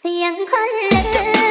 เสียงคนลือ